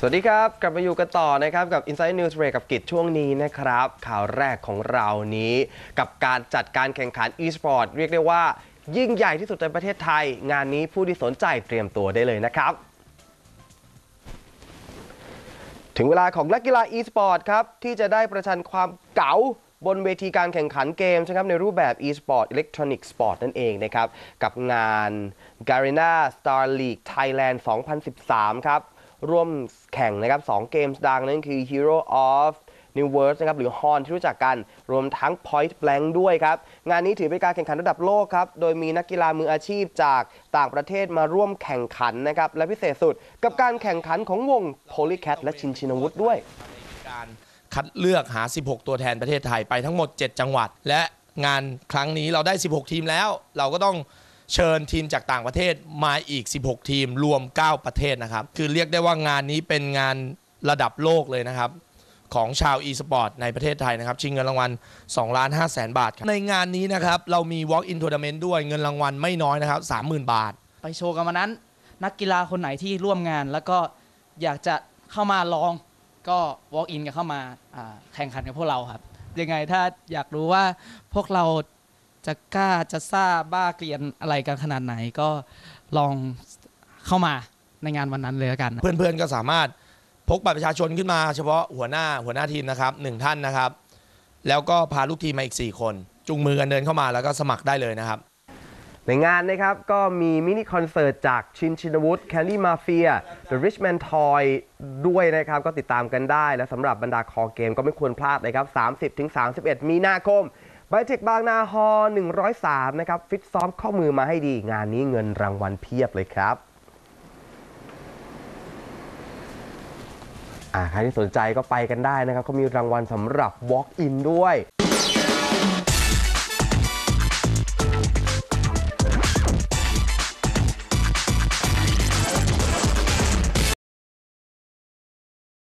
สวัสดีครับ กลับมาอยู่กันต่อนะครับ กับ Inside News Break กับกิจช่วงนี้นะครับ ข่าวแรกของเรานี้ กับการจัดการแข่งขัน e-sport เรียกได้ว่า ยิ่งใหญ่ที่สุดในประเทศไทย งานนี้ผู้ที่สนใจเตรียมตัวได้เลยนะครับ ถึงเวลาของนักกีฬา e-sport ครับ ที่จะได้ประชันความเก๋าบนเวทีการแข่งขันเกมนะครับในรูปแบบ e-sport electronic sport นั่นเองนะครับ กับงาน Garena Star League Thailand 2013 ครับ ร่วมแข่งนะครับ2เกมดังนั่นคือ Hero of New World นะครับหรือ Horn ที่รู้จักกัน รวมทั้ง Point Blank ด้วยครับ งานนี้ถือเป็นการแข่งขันระดับโลกครับ โดยมีนักกีฬามืออาชีพจากต่างประเทศมาร่วมแข่งขันนะครับ และพิเศษสุดกับการแข่งขันของวง Polycat และชินชินวุฒิด้วย การคัดเลือกหา 16 ตัวแทนประเทศไทยไปทั้งหมด 7 จังหวัด และงานครั้งนี้เราได้ 16 ทีมแล้ว เราก็ต้อง เชิญทีมจากต่างประเทศมาอีก 16 ทีมรวม 9 ประเทศนะครับ คือเรียกได้ว่างานนี้เป็นงานระดับโลกเลยนะครับ ของชาว e-sport ในประเทศไทยนะครับ ชิงเงินรางวัล2ล้าน5แสนบาทครับในงานนี้นะครับ เรามี walk in tournament ด้วยเงินรางวัลไม่น้อยนะครับ 30,000 บาท ไปโชว์กันวันนั้น นักกีฬาคนไหนที่ร่วมงาน แล้วก็อยากจะเข้ามาลองก็ walk in กันเข้ามาอ่าแข่งขันกับพวกเราครับยังไงถ้าอยากรู้ว่าพวกเรา จะกล้าจะซ่าบ้าเกลียนอะไรกันขนาดไหนก็ลองเข้ามาในงานวันนั้นเลยละกัน เพื่อนๆก็สามารถพกบัตรประชาชนขึ้นมาเฉพาะหัวหน้าหัวหน้าทีมนะครับหนึ่งท่านนะครับ แล้วก็พาลูกทีมมาอีก 4 คน จุงมือกันเดินเข้ามาแล้วก็สมัครได้เลยนะครับ ในงานนะครับ ก็มีมินิคอนเสิร์ตจากชินชินวุฒิแคลรี่มาเฟีย The Richman Toy ด้วยนะครับ ก็ติดตามกันได้และสำหรับบรรดาคอเกมก็ไม่ควรพลาดนะครับ 30-31 มีนาคม ไบเทคบางนาฮอ103 นะครับ ฟิตซ้อมข้อมือมาให้ดี งานนี้เงินรางวัลเพียบเลยครับใครที่สนใจก็ไปกันได้นะครับเขามีรางวัลสำหรับ Walk In ด้วย